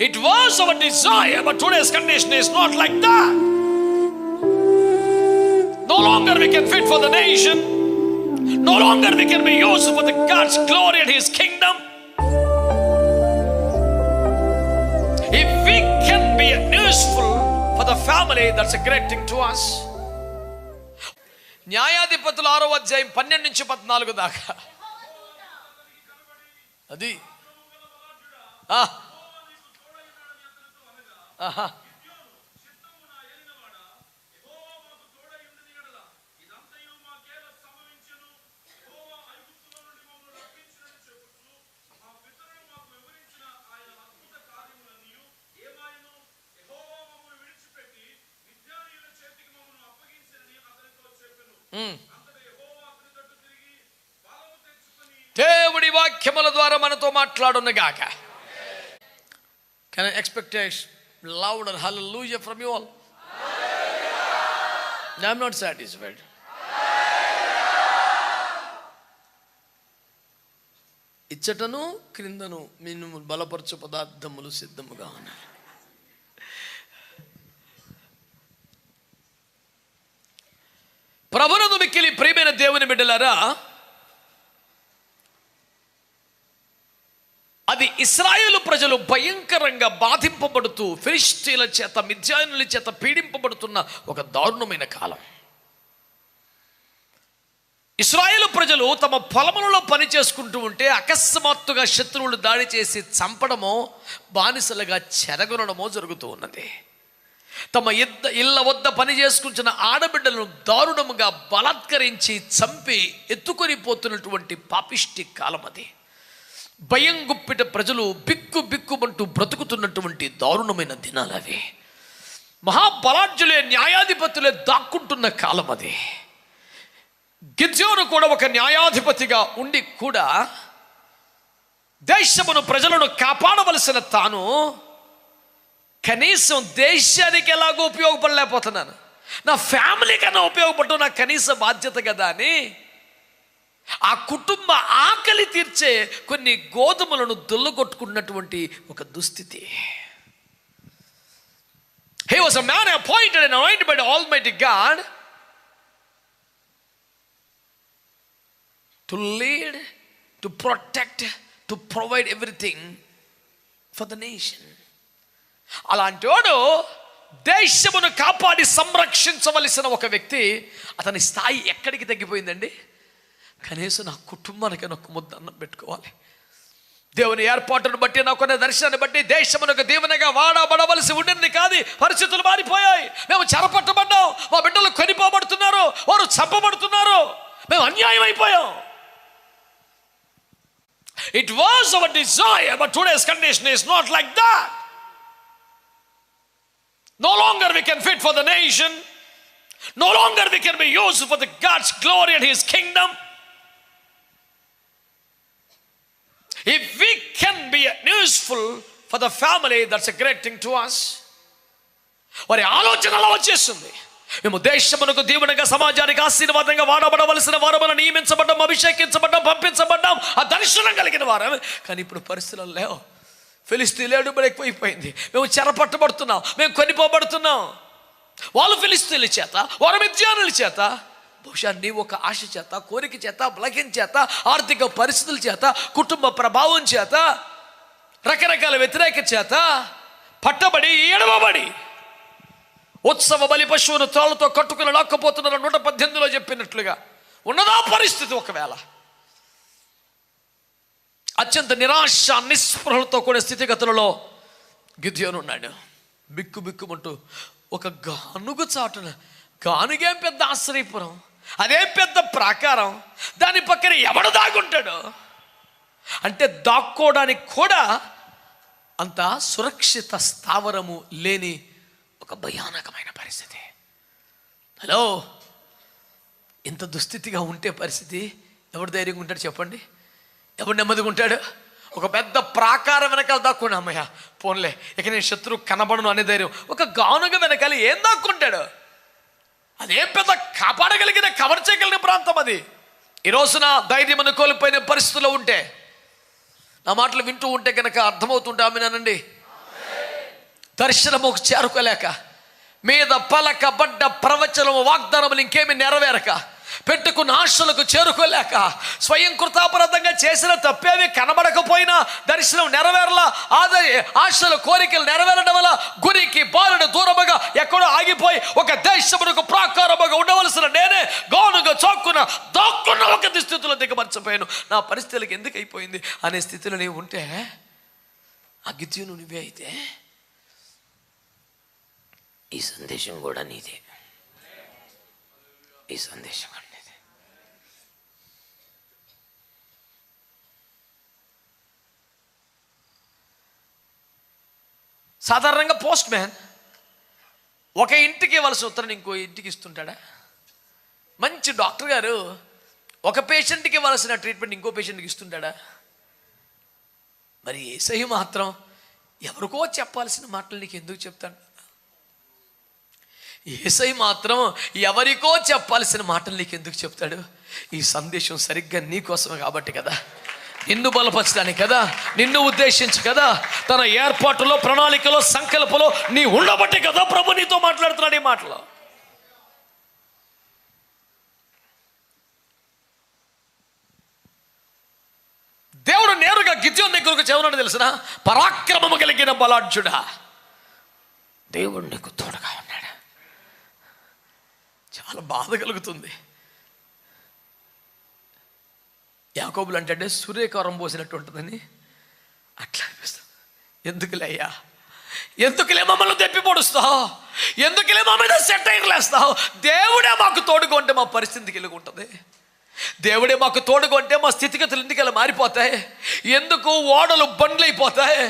It was our desire, but today's condition is not like that. No longer we can fit for the nation. No longer we can be used for the God's glory and His kingdom. If we can be useful for the family, that's a great thing to us. న్యాయాధిపతులు ఆరో అధ్యాయం పన్నెండు నుంచి పద్నాలుగు దాకా అది దేవుడి వాక్యముల ద్వారా మనతో మాట్లాడునుగాక. Can expect loud and hallelujah from you all I'm not satisfied ఇచ్చటను క్రిందను మిన్ను బలపరచు పదార్థములు సిద్ధముగా ఉన్నాయి ప్రభునందు మిక్కిలి ప్రియమైన దేవుని బిడ్డలారా అది ఇస్రాయేలు ప్రజలు భయంకరంగా బాధింపబడుతూ ఫిలిస్టీల చేత మిథ్యాయనుల చేత పీడింపబడుతున్న ఒక దారుణమైన కాలం. ఇస్రాయేల్ ప్రజలు తమ పొలములలో పని చేసుకుంటూ ఉంటే అకస్మాత్తుగా శత్రువులు దాడి చేసి చంపడమో బానిసలుగా చెరగొనడమో జరుగుతూ ఉన్నది. తమ ఇద్ద ఇళ్ళ వద్ద పని చేసుకుంటున్న ఆడబిడ్డలను దారుణముగా బలాత్కరించి చంపి ఎత్తుకొని పోతున్నటువంటి పాపిష్టి కాలం అది భయం గుప్పిట ప్రజలు బిక్కు బిక్కుమంటూ బ్రతుకుతున్నటువంటి దారుణమైన దినాలు అవి. మహాబలాఢ్యులే న్యాయాధిపతులే దాక్కుంటున్న కాలం అది. గిద్యోను కూడా ఒక న్యాయాధిపతిగా ఉండి కూడా దేశమును ప్రజలను కాపాడవలసిన తాను కనీసం దేశానికి ఎలాగో ఉపయోగపడలేకపోతున్నాను. నా ఫ్యామిలీ కన్నా ఉపయోగపడటం నా కనీస బాధ్యత కదా అని ఆ కుటుంబ ఆకలి తీర్చే కొన్ని గోధుమలను దొల్లగొట్టుకున్నటువంటి ఒక దుస్థితి. He was a man appointed and appointed by almighty God to lead to protect to provide everything for the nation అలాంటి వాడు దేశమును కాపాడి సంరక్షించవలసిన ఒక వ్యక్తి అతని స్థాయి ఎక్కడికి తగ్గిపోయిందండి? కనీసం నా కుటుంబానికి ఒక ముద్ద అన్నం పెట్టుకోవాలి. దేవుని ఏర్పాటును బట్టి నాకున్న దర్శనాన్ని బట్టి దేశమునకు దీవెనగా వాడబడవలసి ఉండింది కాదు పరిస్థితులు మారిపోయాయి. మేము చెరపట్టబడ్డాం. మా బిడ్డలు కొనిపోబడుతున్నారు. వారు చంపబడుతున్నారు. మేము అన్యాయం అయిపోయాం. It was our desire but today's condition is not like that no longer we can fit for the nation no longer we can be use for the God's glory and his kingdom If we be be for the family that's a great thing to us వారి ఆలోచన అలా వచ్చేస్తుంది. మేము దేశమునకు దీవునిగా సమాజానికి ఆశీర్వాదంగా వాడబడవలసిన వారమును నియమించబడ్డాం అభిషేకించబడ్డాం పంపించబడ్డాం. ఆ దర్శనం కలిగిన వారం కానీ ఇప్పుడు పరిస్థితులు లేవు. ఫిలిస్తీన్లు బడి ఎక్కువైపోయింది. మేము చెరపట్టబడుతున్నాం. మేము కొనిపోబడుతున్నాం. వాళ్ళు ఫిలిస్తీన్ల చేత వారు మిథ్యానుల చేత బహుశా నీవు ఒక ఆశ చేత కోరిక చేత బలహీన చేత ఆర్థిక పరిస్థితుల చేత కుటుంబ ప్రభావం చేత రకరకాల వ్యతిరేక చేత పట్టబడి ఎడవబడి ఉత్సవ బలి పశువును తోళ్ళతో కట్టుకుని లాక్కపోతున్నారు నూట పద్దెనిమిదిలో చెప్పినట్లుగా. ఉన్నదా పరిస్థితి ఒకవేళ? అత్యంత నిరాశ నిస్పృహలతో కూడిన స్థితిగతులలో గిద్యోనున్నాడు. బిక్కు బిక్కుమంటూ ఒక గానుగు చాటున గానుగేం పెద్ద ఆశ్రయపురం అదేం పెద్ద ప్రాకారం దాని పక్కన ఎవడు దాగుంటాడు? అంటే దాక్కోవడానికి కూడా అంత సురక్షిత స్థావరము లేని ఒక భయానకమైన పరిస్థితి. హలో ఇంత దుస్థితిగా ఉంటే పరిస్థితి ఎవడు ధైర్యంగా ఉంటాడు చెప్పండి? ఎవడు నెమ్మదిగా ఉంటాడు? ఒక పెద్ద ప్రాకారం వెనకాల దాక్కున్నా అమ్మయ్య. పోన్లే ఇక నేను శత్రువు కనబడను అనే ధైర్యం. ఒక గానుగ వెనకాల ఏం దాక్కుంటాడు? అదేం పెద్ద కాపాడగలిగిన కవర్ చేయగలిగిన ప్రాంతం అది. ఈ రోజున ధైర్యమును కోల్పోయిన పరిస్థితుల్లో ఉంటే నా మాటలు వింటూ ఉంటే కనుక అర్థమవుతుంటే ఆమెనానండి? దర్శనముకు చేరుకోలేక మీద పలక బడ్డ ప్రవచనము వాగ్దానములు ఇంకేమి నెరవేరక పెట్టుకున్న ఆశలకు చేరుకోలేక స్వయం కృతాపరాధంగా చేసిన తప్పేవి కనబడకపోయినా దర్శనం నెరవేరలా ఆద ఆశల కోరికలు నెరవేరడం వల్ల గురికి బాలుడు దూరముగా ఎక్కడో ఆగిపోయి ఒక దేశమునకు ప్రాకారముగా ఉండవలసిన నేనే గౌనుగా చోక్కున దాక్కున్న ఒక స్థితిలో దిగమర్చిపోయాను నా పరిస్థితులకు ఎందుకు అయిపోయింది అనే స్థితిలో నీవు ఉంటే అగిత్యును నువ్వే అయితే ఈ సందేశం కూడా నీదే. ఈ సందేశం కూడా నీదే. సాధారణంగా పోస్ట్ మ్యాన్ ఒక ఇంటికి ఇవ్వాల్సిన ఉత్తరం ఇంకో ఇంటికి ఇస్తుంటాడా? మంచి డాక్టర్ గారు ఒక పేషెంట్కి ఇవ్వాల్సిన ట్రీట్మెంట్ ఇంకో పేషెంట్కి ఇస్తుంటాడా? మరి ఏసై మాత్రం ఎవరికో చెప్పాల్సిన మాటలు నీకు ఎందుకు చెప్తాడు? ఏసై మాత్రం ఎవరికో చెప్పాల్సిన మాటలు నీకు ఎందుకు చెప్తాడు? ఈ సందేశం సరిగ్గా నీకోసమే కాబట్టి కదా. నిన్ను బలపరచడానికి కదా. నిన్ను ఉద్దేశించి కదా. తన ఏర్పాటులో ప్రణాళికలో సంకల్పంలో నీ ఉండబట్టి కదా ప్రభు నీతో మాట్లాడుతున్నాడు ఈ మాటలో. దేవుడు నేరుగా గిద్యోన్ దగ్గరకు చెవున్నాడు తెలిసిన? పరాక్రమము కలిగిన బలాఢ్యుడా. దేవుడు నీకు తోడుగా ఉన్నాడు. చాలా బాధ కలుగుతుంది. యాకోబులు అంటే సూర్యకారం పోసినట్టు ఉంటుందని అట్లా అనిపిస్తుంది. ఎందుకులే అయ్యా ఎందుకులే మమ్మల్ని తెప్పి పొడుస్తావు? ఎందుకులే మా మీద సెటైర్లు వేస్తావు దేవుడే మాకు తోడుకుంటే మా పరిస్థితికి వెళ్ళుకుంటుంది దేవుడే మాకు తోడుకుంటే మా స్థితిగతులు ఎందుకెలా మారిపోతాయి? ఎందుకు ఓడలు బండ్లైపోతాయి?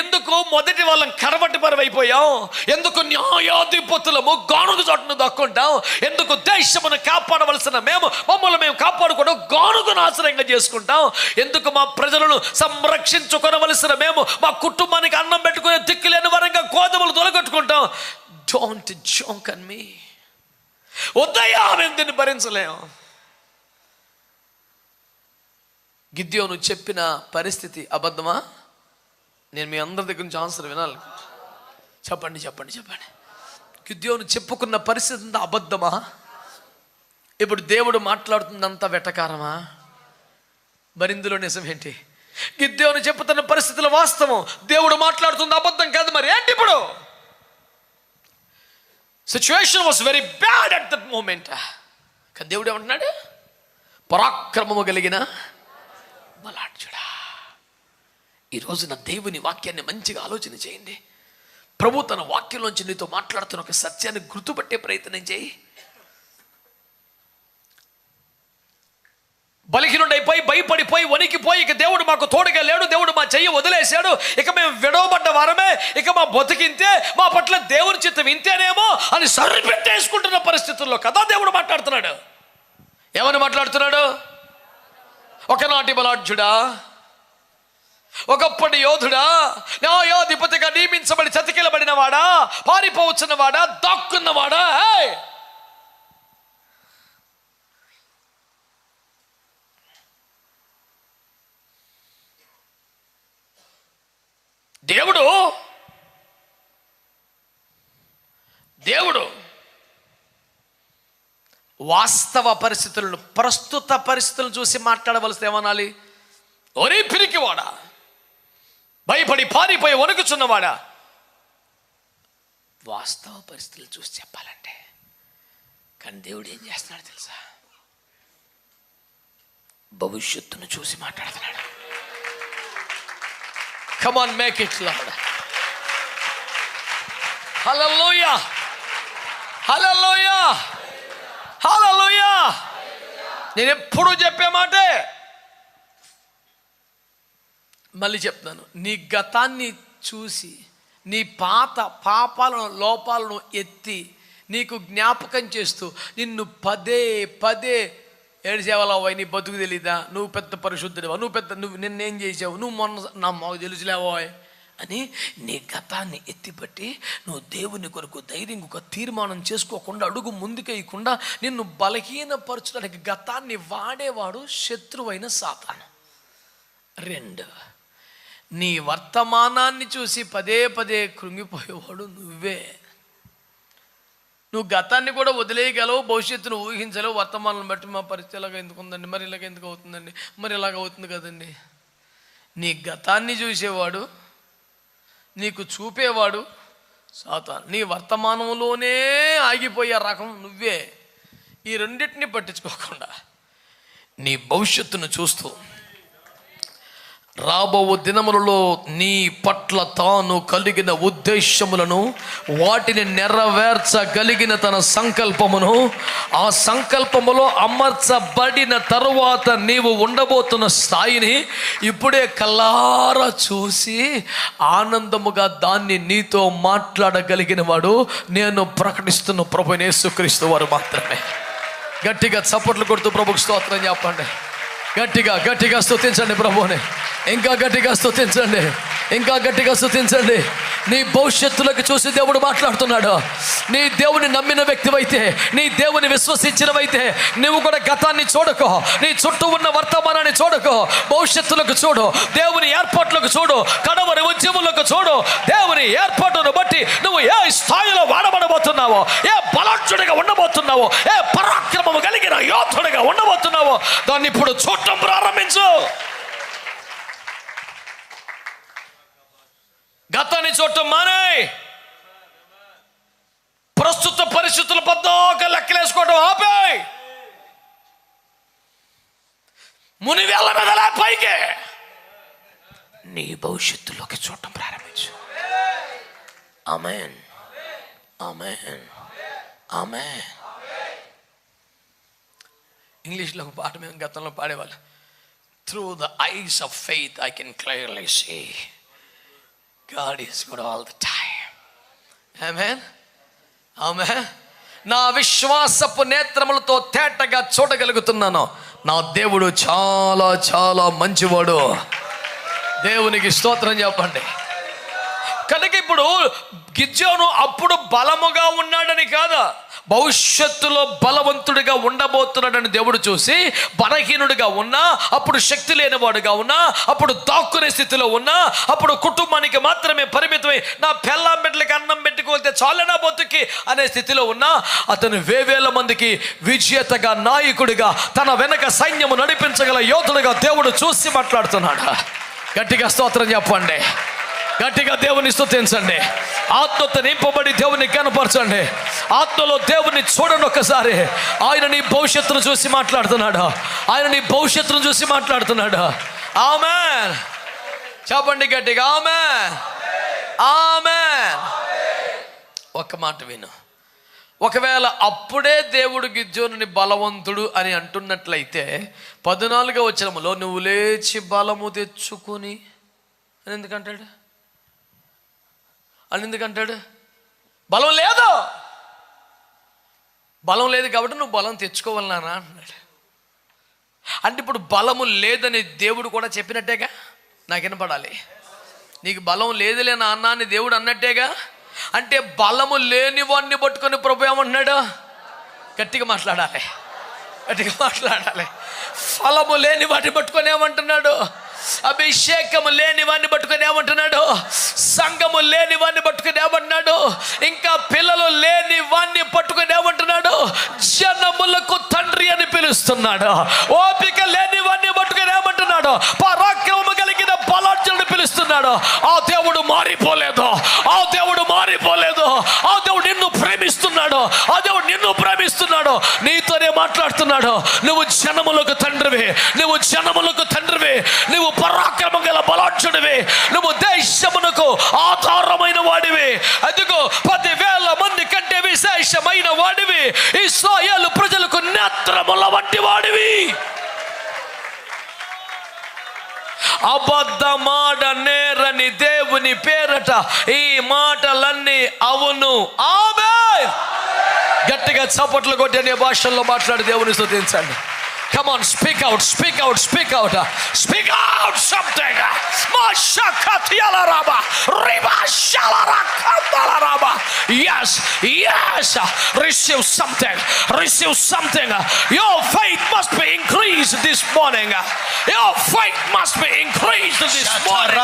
ఎందుకు మొదటి వాళ్ళం కరబట్టి పరమైపోయాం ఎందుకు న్యాయాధిపతులము గానుగు చోటును దక్కుంటాం? ఎందుకు దేశమును కాపాడవలసిన మేము మమ్మల్ని మేము కాపాడుకోవడం గానుగును ఆశ్రయంగా చేసుకుంటాం? ఎందుకు మా ప్రజలను సంరక్షించుకోవలసిన మేము మా కుటుంబానికి అన్నం పెట్టుకునే దిక్కులేని వరంగా కోదములు తొలగొట్టుకుంటాం? డోంట్ జోంక్ అన్ మీ వద్దయ్యా మేము దీన్ని భరించలేము గిద్యోను చెప్పిన పరిస్థితి అబద్ధమా? నేను మీ అందరి దగ్గర నుంచి ఆన్సర్ వినాలి. చెప్పండి చెప్పండి చెప్పండి. గిద్యోను చెప్పుకున్న పరిస్థితి అంతా అబద్ధమా? ఇప్పుడు దేవుడు మాట్లాడుతుందంతా వెటకారమా? మరి ఇందులో నిజం ఏంటి? గిద్యోను చెప్పుతున్న పరిస్థితుల వాస్తవం. దేవుడు మాట్లాడుతుంది అబద్ధం కాదు మరి ఏంటి ఇప్పుడు? Situation was very bad at that moment కానీ దేవుడు ఏమంటున్నాడు? పరాక్రమము కలిగిన ఈ రోజున దేవుని వాక్యాన్ని మంచిగా ఆలోచన చేయండి. ప్రభు తన వాక్యంలోంచి నీతో మాట్లాడుతున్న ఒక సత్యాన్ని గుర్తుపట్టే ప్రయత్నం చేయి. బలహీనుడైపోయి భయపడిపోయి వణికిపోయి ఇక దేవుడు మాకు తోడుగా లేడు దేవుడు మా చెయ్యి వదిలేశాడు ఇక మేము విడవబడ్డ వారమే ఇక మా బతికింతే మా పట్ల దేవుని చిత్తం ఇంతేనేమో అని సరిపెట్టేసుకుంటున్న పరిస్థితుల్లో కదా దేవుడు మాట్లాడుతున్నాడు. ఏమని మాట్లాడుతున్నాడు? ఒకనాటి బలాఢ్యుడా ఒకప్పటి యోధుడా న్యాయాధిపతిగా నియమించబడి చతికిలబడిన వాడా పారిపోవచ్చున్నవాడా దాక్కున్నవాడా దేవుడు దేవుడు వాస్తవ పరిస్థితులను ప్రస్తుత పరిస్థితులను చూసి మాట్లాడవలసి ఏమనాలి? ఒరే పిరికివాడా! భయపడి పారిపోయి వణుకుచున్నవాడా. వాస్తవ పరిస్థితులు చూసి చెప్పాలంటే కానీ దేవుడు ఏం చేస్తున్నాడు తెలుసా? భవిష్యత్తును చూసి మాట్లాడుతున్నాడు. Come on make it loud hallelujah hallelujah hallelujah నేను ఎప్పుడు చెప్పే మాటే మళ్ళీ చెప్తాను నీ గతాన్ని చూసి నీ పాత పాపాలను లోపాలను ఎత్తి నీకు జ్ఞాపకం చేస్తూ నిన్ను పదే పదే ఏడు సేవలవ్వ నీ బతుకు తెలీదా? నువ్వు పెద్ద పరిశుద్ధుడివా? నువ్వు పెద్ద నువ్వు నిన్నేం చేసావు? నువ్వు మొన్న నా మాకు తెలుసులేవాయ్ అని నీ గతాన్ని ఎత్తిపట్టి నువ్వు దేవుని కొరకు ధైర్యం ఒక తీర్మానం చేసుకోకుండా అడుగు ముందుకేయకుండా నిన్ను బలహీనపరచడానికి గతాన్ని వాడేవాడు శత్రువైన సాతాను. రెండు నీ వర్తమానాన్ని చూసి పదే పదే కృంగిపోయేవాడు నువ్వే. నువ్వు గతాన్ని కూడా వదిలేయగలవు భవిష్యత్తును ఊహించలేవు వర్తమానం బట్టి మా పరిస్థితి ఇలాగ ఎందుకు ఉందండి మరి ఇలాగ ఎందుకు అవుతుందండి? మరి ఇలాగ అవుతుంది కదండి? నీ గతాన్ని చూసేవాడు నీకు చూపేవాడు సాతాన్. నీ వర్తమానంలోనే ఆగిపోయే రకం నువ్వే. ఈ రెండింటిని పట్టించుకోకుండా నీ భవిష్యత్తును చూస్తూ రాబో దినములలో నీ పట్ల తాను కలిగిన ఉద్దేశములను వాటిని నెరవేర్చగలిగిన తన సంకల్పమును ఆ సంకల్పములో అమర్చబడిన తరువాత నీవు ఉండబోతున్న స్థాయిని ఇప్పుడే కల్లారా చూసి ఆనందముగా దాన్ని నీతో మాట్లాడగలిగిన వాడు నేను ప్రకటిస్తున్న ప్రభు యేసుక్రీస్తు వారు మాత్రమే. గట్టిగా చప్పట్లు కొడుతూ ప్రభుకు స్తోత్రం చెప్పండి. గట్టిగా గట్టిగా స్తుతించండి ప్రభుని ఇంకా గట్టిగా స్థుతించండి ఇంకా గట్టిగా స్థుతించండి నీ భవిష్యత్తులోకి చూసి దేవుడు మాట్లాడుతున్నాడు. నీ దేవుని నమ్మిన వ్యక్తివైతే నీ దేవుని విశ్వసించినవైతే నువ్వు కూడా గతాన్ని చూడకో. నీ చుట్టూ ఉన్న వర్తమానాన్ని చూడకో. భవిష్యత్తులకు చూడు. దేవుని ఏర్పాట్లకు చూడు. కడవరి ఉద్యములకు చూడు. దేవుని ఏర్పాటును బట్టి నువ్వు ఏ స్థాయిలో వాడబడబోతున్నావో ఏ బలాఢ్యుడిగా ఉండబోతున్నావో ఏ పరాక్రమము కలిగిన యోధుడిగా ఉండబోతున్నావో దాన్ని ఇప్పుడు చూడటం ప్రారంభించు. గతాన్ని చూడటం మానే. ప్రస్తుత పరిస్థితుల పద్దాక లెక్కలేసుకోవడం ఆపే. మునివేళ్ళ మెదలే పైకి. నీ భవిష్యత్తులోకి చూడటం ప్రారంభించు. ఆమెన్. ఆమెన్. ఆమెన్. ఇంగ్లీష్లో ఒక పాట మేము గతంలో పాడేవాళ్ళు. Through the eyes of faith I can clearly see God is good all the time amen ఆమె నా విశ్వాసపు నేత్రములతో తేటగా చూడగలుగుతున్నాను. నా దేవుడు చాలా చాలా మంచివాడు. దేవునికి స్తోత్రం చెప్పండి. కనుక ఇప్పుడు గిజ్జోను అప్పుడు బలముగా ఉన్నాడని కాదా? భవిష్యత్తులో బలవంతుడిగా ఉండబోతున్నాడని దేవుడు చూసి బలహీనుడిగా ఉన్నా అప్పుడు శక్తి లేనివాడుగా ఉన్నా అప్పుడు దాక్కునే స్థితిలో ఉన్నా అప్పుడు కుటుంబానికి మాత్రమే పరిమితమై నా పెళ్ళాం బిడ్డలకి అన్నం పెట్టుకోతే చాలనా బతుకి అనే స్థితిలో ఉన్నా అతను వేవేల మందికి విజేతగా నాయకుడిగా తన వెనక సైన్యము నడిపించగల యోధుడిగా దేవుడు చూసి మాట్లాడుతున్నాడు. గట్టిగా స్తోత్రం చెప్పండి. గట్టిగా దేవుని స్థుతించండి ఆత్మత నింపబడి దేవుని కనపరచండి. ఆత్మలో దేవుని చూడండి ఒక్కసారి. ఆయన నీ భవిష్యత్తును చూసి మాట్లాడుతున్నాడు? ఆయన నీ భవిష్యత్తును చూసి మాట్లాడుతున్నాడు? ఆమె చెప్పండి గట్టిగా ఆమె ఆమె ఒక మాట విను. ఒకవేళ అప్పుడే దేవుడు గిజ్జోనుని బలవంతుడు అని అంటున్నట్లయితే పద్నాలుగో వచనములో నువ్వు లేచి బలము తెచ్చుకొని అని ఎందుకంటాడు? అని ఎందుకంటాడు? బలం లేదు. బలం లేదు కాబట్టి నువ్వు బలం తెచ్చుకోవాలనా అన్నాడు అంటే ఇప్పుడు బలము లేదని దేవుడు కూడా చెప్పినట్టేగా? నాకు వినపడాలి నీకు బలం లేదులే నాన్న అని దేవుడు అన్నట్టేగా? అంటే బలము లేని వాడిని పట్టుకొని ప్రభు ఏమంటున్నాడు? గట్టిగా మాట్లాడాలి. గట్టిగా మాట్లాడాలి. ఫలము లేని వాటిని పట్టుకొని ఏమంటున్నాడు? అభిషేకము లేని వాడిని పట్టుకొని ఏమంటున్నాడు? సంఘము లేని వాడిని పట్టుకొని ఏమంటున్నాడు? ఇంకా పిల్లలు లేని వాడిని పట్టుకొని ఏమంటున్నాడు? జనములకు తండ్రి అని పిలుస్తున్నాడు. ఓపిక లేని వాడిని పట్టుకొని ఏమంటున్నాడు? పరాక్రమము కలిగిన బలార్జునుడు పిలుస్తున్నాడు. ఆ దేవుడు మారిపోలేదు ఆ దేవుడు మారిపోలేదు ఆ దేవుడు నిన్ను ప్రేమిస్తున్నాడు ఆ దేవుడు నిన్ను ప్రేమిస్తున్నాడు నీతోనే మాట్లాడుతున్నాడు? నువ్వు జనములకు తండ్రివే. నువ్వు జనములకు తండ్రివే. నువ్వు పరాక్రమం గల బలాడ్చుడివే నువ్వు దేశమునకు ఆధారమైన వాడివి. అదిగో పదివేల మంది కంటే విశేషమైన వాడివి. ఇస్రాయలు ప్రజలకు నేత్రముల వంటి వాడివి. అబద్ధమాడ నేరని దేవుని పేరట ఈ మాటలన్నీ అవును ఆ గట్టిగా చప్పట్లు కొట్టి అనే భాషల్లో మాట్లాడి దేవుని స్తుతించండి Come on, speak out, speak out, speak out. Speak out something. Mashakatialaraba, Riba Shalara Kandalaraba. yes, yes. Receive something, receive something. Your faith must be increased this morning. Your faith must be increased this morning.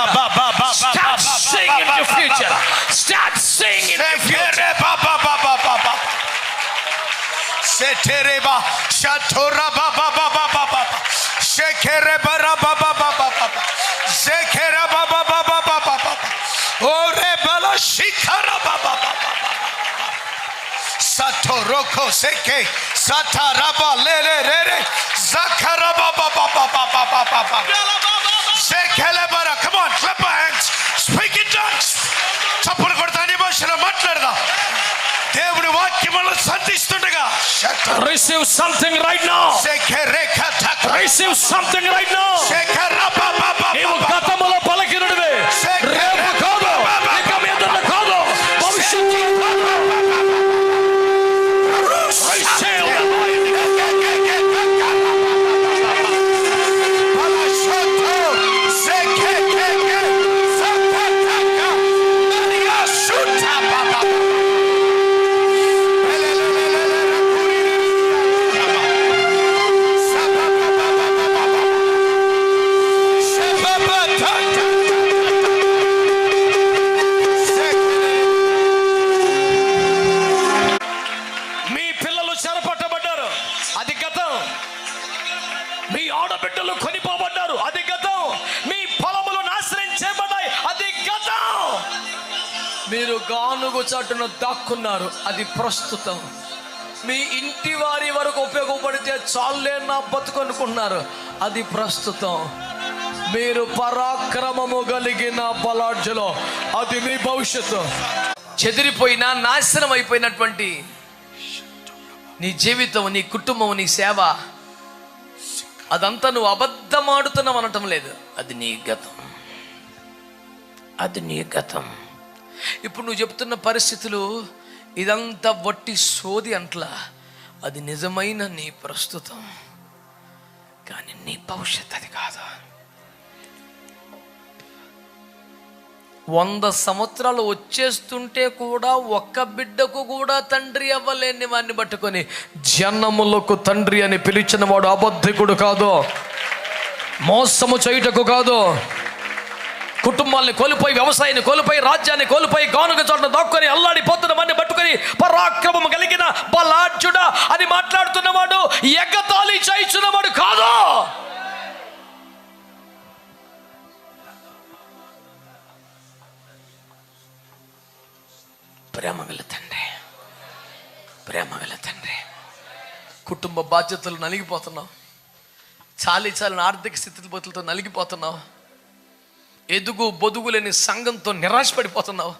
Start seeing in your future. Start seeing in your future. Setereba Shatora ba ba ba. Shekereba ba ba ba Zekera ba ba ba ore bala Shikara Baba Baba Satoroko Seke Sataraba Lele Rere Zakara Baba Baba Baba Baba Baba Zekelebara Come on clap your hands speak in tongues వాళ్ళు సంధిస్తుండగా. Receive something right now receive something right now నీవు గతములో పలకినడివే రేపు మీరు గానుగు చాటును దాక్కున్నారు. అది ప్రస్తుతం. మీ ఇంటి వారి వరకు ఉపయోగపడితే చాలే నా బతుకనుకున్నారు అది ప్రస్తుతం. మీరు పరాక్రమము కలిగిన బలాఢ్యలో. అది మీ భవిష్యత్తు. చెదిరిపోయిన నాశనం అయిపోయినటువంటి నీ జీవితం నీ కుటుంబం నీ సేవ అదంతా నువ్వు అబద్ధమాడుతున్నావు అనటం లేదు. అది నీ గతం. అది నీ గతం. ఇప్పుడు నువ్వు చెప్తున్న పరిస్థితులు ఇదంతా వట్టి సోది అంట్లా. అది నిజమైన నీ ప్రస్తుతం. కానీ నీ భవిష్యత్ అది కాదు. వంద సంవత్సరాలు వచ్చేస్తుంటే కూడా ఒక్క బిడ్డకు కూడా తండ్రి అవ్వలేని వాడిని పట్టుకొని జనములకు తండ్రి అని పిలిచిన వాడు అబద్ధికుడు కాదు. మోసము చేయుటకు కాదు. కుటుంబాన్ని కోల్పోయి వ్యవసాయాన్ని కోల్పోయి రాజ్యాన్ని కోల్పోయి గానుగ చోట దాక్కొని అల్లాడిపోతున్న వాడిని పట్టుకొని పరాక్రమం కలిగిన బలాఢ్యుడా అని మాట్లాడుతున్నవాడు ఎగతాళి చేయించున్నవాడు కాదు. ప్రేమ గల తండ్రి ప్రేమ గల తండ్రి కుటుంబ బాధ్యతలు నలిగిపోతున్నావు చాలి చాలని ఆర్థిక స్థితిగతులతో నలిగిపోతున్నావు ఎదుగు బొదుగు లేని సంఘంతో నిరాశపడిపోతున్నావు.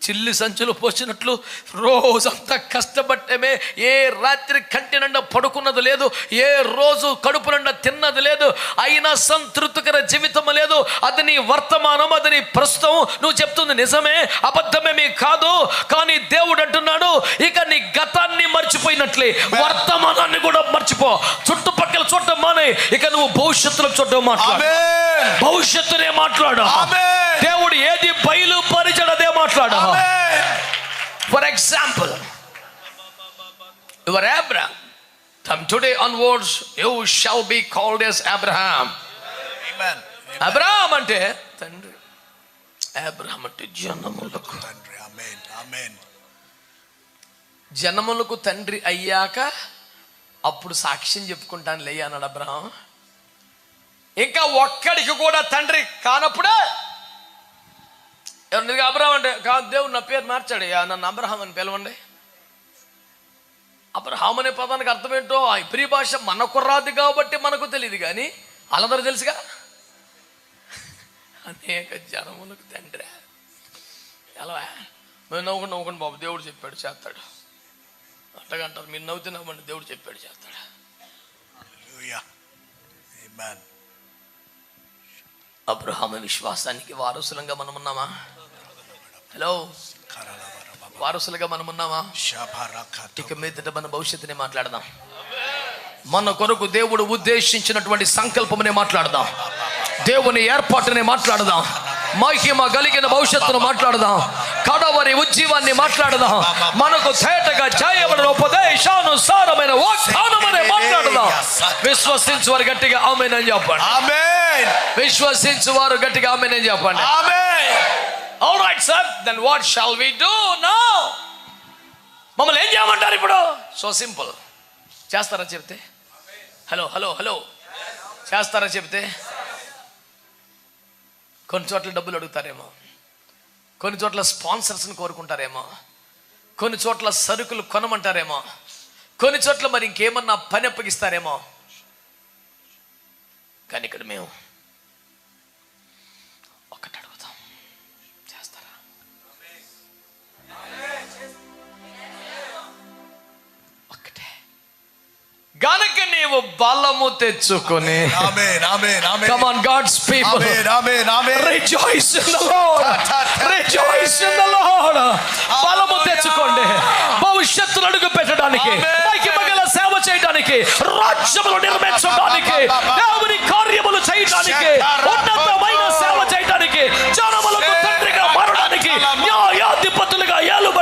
చిల్లి సంచులు పోసినట్లు రోజంతా కష్టపట్టమే ఏ రాత్రి కంటి నిండా పడుకున్నది లేదు ఏ రోజు కడుపు నిండా తిన్నది లేదు అయినా సంతృప్తికర జీవితం లేదు. అది నీ వర్తమానం అది నీ ప్రస్తుతం నువ్వు చెప్తుంది నిజమే అబద్ధమేమీ కాదు కానీ దేవుడు అంటున్నాడు ఇక నీ గతాన్ని మర్చిపోయినట్లే వర్తమానాన్ని కూడా మర్చిపో. చుట్టుపక్కల చూడటం మానే ఇక నువ్వు భవిష్యత్తులో చూడటం మాట్లాడు. భవిష్యత్తునే మాట్లాడు. దేవుడు ఏది బయలుపరిచాడు అదే మాట్లాడు for example your Abraham from today onwards you shall be called as Abraham Abraham అంటే తండ్రి. అబ్రహాం అంటే జనములకు. జనములకు తండ్రి అయ్యాక అప్పుడు సాక్ష్యం చెప్పుకుంటాను లే అన్నాడు అబ్రహాం. ఇంకా ఒక్కడికి కూడా తండ్రి కానప్పుడే ఎవరిది అబ్రహాం అంటే కాదు దేవుడు నా పేరు మార్చాడు. "యా, నన్ను అబ్రహాం అని పిలవండి. అబ్రహాం అనే పదానికి అర్థం ఏంటో ఆ ఇబ్రీ భాష మనకు రాదు కాబట్టి మనకు తెలియదు కానీ వాళ్ళందరూ తెలుసుగా? అనేక జనములకు తండ్రి. ఎలా మేము నవ్వుకుని నవ్వుకుని బాబు దేవుడు చెప్పాడు చేస్తాడు. అట్టగంటారు మీరు నవ్వుతే నవ్వండి దేవుడు చెప్పాడు చేస్తాడు. అబ్రహాము విశ్వాసానికి వారసులంగా మనం ఉన్నామా హలో. వారసులుగా మనం ఉన్నామా ఇక మీదట మన భవిష్యత్తుని మాట్లాడదాం. మన కొరకు దేవుడు ఉద్దేశించినటువంటి సంకల్పమనే మాట్లాడదాం. దేవుని ఏర్పాటునే మాట్లాడదాం. మహిమ కలిగిన భవిష్యత్తును మాట్లాడదాం. కడవరి ఉజ్జీవాన్ని మాట్లాడదాం. మనకు తేటగా చేయబడిన ఉపదేశానుసారమైన వాగ్దానమనే మాట్లాడదాం. విశ్వసించు వారు గట్టిగా ఆమెనని చెప్పండి. విశ్వసించు వారు గట్టిగా ఆమెనని చెప్పండి. All right sir then what shall we do now మమ్మల్ని ఏం చేయమంటారు ఇప్పుడు? సో సింపుల్ చేస్తారా చెప్తే? హలో హలో హలో చేస్తారా చెప్తే? కొన్ని చోట్ల డబ్బులు అడుగుతారేమో. కొన్ని చోట్ల స్పాన్సర్స్ని కోరుకుంటారేమో. కొన్ని చోట్ల సరుకులు కొనమంటారేమో. కొన్ని చోట్ల మరి ఇంకేమన్నా పని అప్పగిస్తారేమో. కానీ ఇక్కడ మేము గనక నీవు బలము తెచ్చుకొని Amen. Amen. Amen. Come on God's people Amen. Amen. Amen. Rejoice in the Lord rejoice in the Lord బలము తెచ్చుకోండి భవిష్యత్తును అడుగు పెట్టడానికి Amen. మహిమగల సేవ చేయడానికి రాజ్యములు నిర్మించడానికి దేవుని కార్యములు చేయడానికి ఉన్నతమైన సేవ చేయడానికి జనములకు తండ్రిగా మారడానికి న్యాయాధిపతులుగా ఏలుబడి